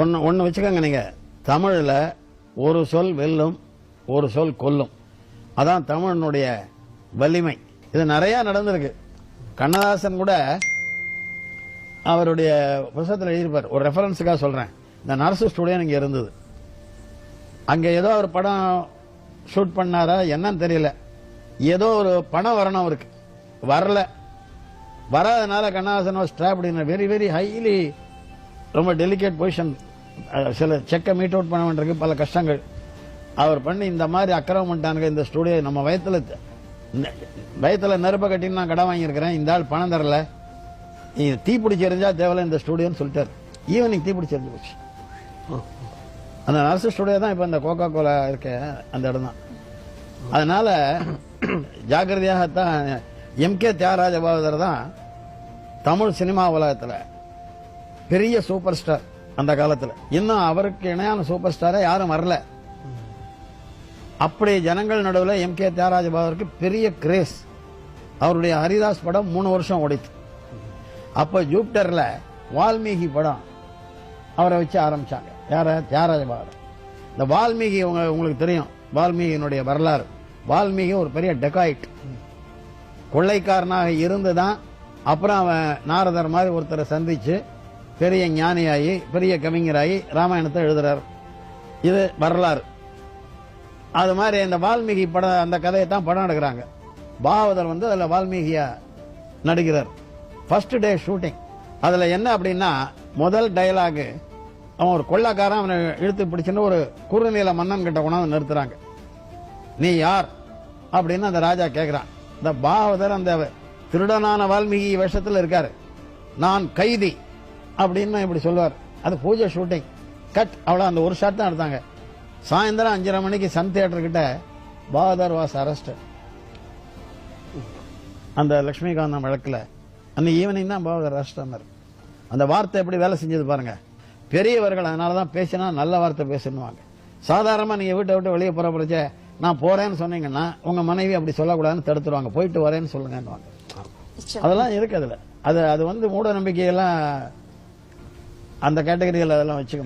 ஒன்று ஒன்று வச்சுக்கோங்க நீங்கள் தமிழில் ஒரு சொல் வெல்லும் ஒரு சொல் கொல்லும். அதான் தமிழனுடைய வலிமை. இது நிறையா நடந்திருக்கு. கண்ணதாசன் கூட அவருடைய புத்தகத்தில் எழுதியிருப்பார். ஒரு ரெஃபரன்ஸுக்காக சொல்கிறேன் இந்த நர்சு ஸ்டுடியோ இங்கே இருந்தது. அங்கே ஏதோ ஒரு படம் ஷூட் பண்ணாரா என்னன்னு தெரியல. ஏதோ ஒரு பணம் வரணும் அவருக்கு வரல. வராதனால Kannadasan was trapped in very very highly ரொம்ப டெலிகேட் பொசிஷன் சில செக்கை மீட் அவுட் பண்ண வேண்டியிருக்கு பல கஷ்டங்கள். அவர் பண்ணி இந்த மாதிரி அக்கிரமம் பண்ணிட்டானுங்க இந்த ஸ்டுடியோ நம்ம வயத்துல வயத்துல நெருப்ப கட்டின்னு நான் கடன் வாங்கியிருக்கிறேன் இந்த ஆள் பணம் தரல. நீ தீ பிடிச்சி எரிஞ்சா தேவையில்ல இந்த ஸ்டுடியோன்னு சொல்லிட்டாரு. ஈவினிங் தீ பிடிச்சி எரிஞ்சு போச்சு. அந்த நர்ஸ் ஸ்டுடியோ தான் இப்போ இந்த கோகா கோலா இருக்க அந்த இடம் தான். அதனால ஜாக்கிரதையாகத்தான் எம் கே தியாகராஜ பாகவதர் தான் தமிழ் சினிமா உலகத்தில் பெரிய சூப்பர் ஸ்டார் அந்த காலத்தில். இன்னும் அவருக்கு இணையான சூப்பர் ஸ்டாரே யாரும் வரல. அப்படி ஜனங்கள் நடுவில் எம் கே தியாகராஜ பாகவதற்கு பெரிய கிரேஸ். அவருடைய ஹரிதாஸ் படம் மூணு வருஷம் ஓடித்து. அப்போ ஜூப்டரில் வால்மீகி படம் அவரை வச்சு ஆரம்பிச்சாங்க. யார? தியாகராஜ பாகவதர் இந்த வால்மீகி உங்க உங்களுக்கு தெரியும். வால்மீகியினுடைய வரலாறு. வால்மீகி ஒரு பெரிய டெகாய்ட். கொள்ளைக்காரனாக இருந்து தான் அப்புறம் அவன் நாரதர் மாதிரி ஒருத்தரை சந்திச்சு பெரிய ஞானியாகி பெரிய கவிஞராகி ராமாயணத்தை எழுதுறார். இது வரலாறு. அது மாதிரி இந்த வால்மீகி படம் அந்த கதையை தான் படம் எடுக்கிறாங்க. பாகவதர் வந்து அதில் வால்மீகியா நடிக்கிறார். ஃபர்ஸ்ட் டே ஷூட்டிங் அதில் என்ன அப்படின்னா முதல் டயலாகு அவன் ஒரு கொள்ளக்காரன் அவனை இழுத்து பிடிச்சுன்னு ஒரு குறுநில மன்னன் கிட்ட கொண்டாந்து நிறுத்துறாங்க. நீ யார்? அப்படின்னு அந்த ராஜா கேட்குறான் இந்த பாகவதர் அந்த திருடனான வால்மீகி வேஷத்தில் இருக்காரு. நான் கைதி. அப்படின்னு இப்படி சொல்லுவார் அது பூஜை ஷூட்டிங் கட் அவ்வளோ அந்த ஒரு ஷாட் தான் எடுத்தாங்க. சாயந்தரம் அஞ்சரை மணிக்கு சன் தியேட்டர் கிட்ட பாகவதர் வாஸ் அரெஸ்ட் அந்த லட்சுமிகாந்தம் வழக்கில். அன்னைக்கு ஈவினிங் தான் பாகவதர் அரெஸ்ட் ஆனார். அந்த வார்த்தை எப்படி வேலை செஞ்சது பாருங்க. பெரியவர்கள் அதனால தான் பேசினா நல்ல வார்த்தை பேசணுவாங்க சாதாரணமாக நீங்கள் வீட்டை விட்டு வெளியே போகிற பிடிச்ச நான் போறேன்னு சொன்னீங்கன்னா உங்க மனைவி அப்படி சொல்லக்கூடாதுன்னு தடுத்துருவாங்க. போயிட்டு வரேன்னு சொல்லுங்கன்னுவாங்க. அதெல்லாம் இருக்கு அதுல. அது அது வந்து மூட நம்பிக்கையெல்லாம் அந்த கேட்டகரிகள் அதெல்லாம் வச்சுக்க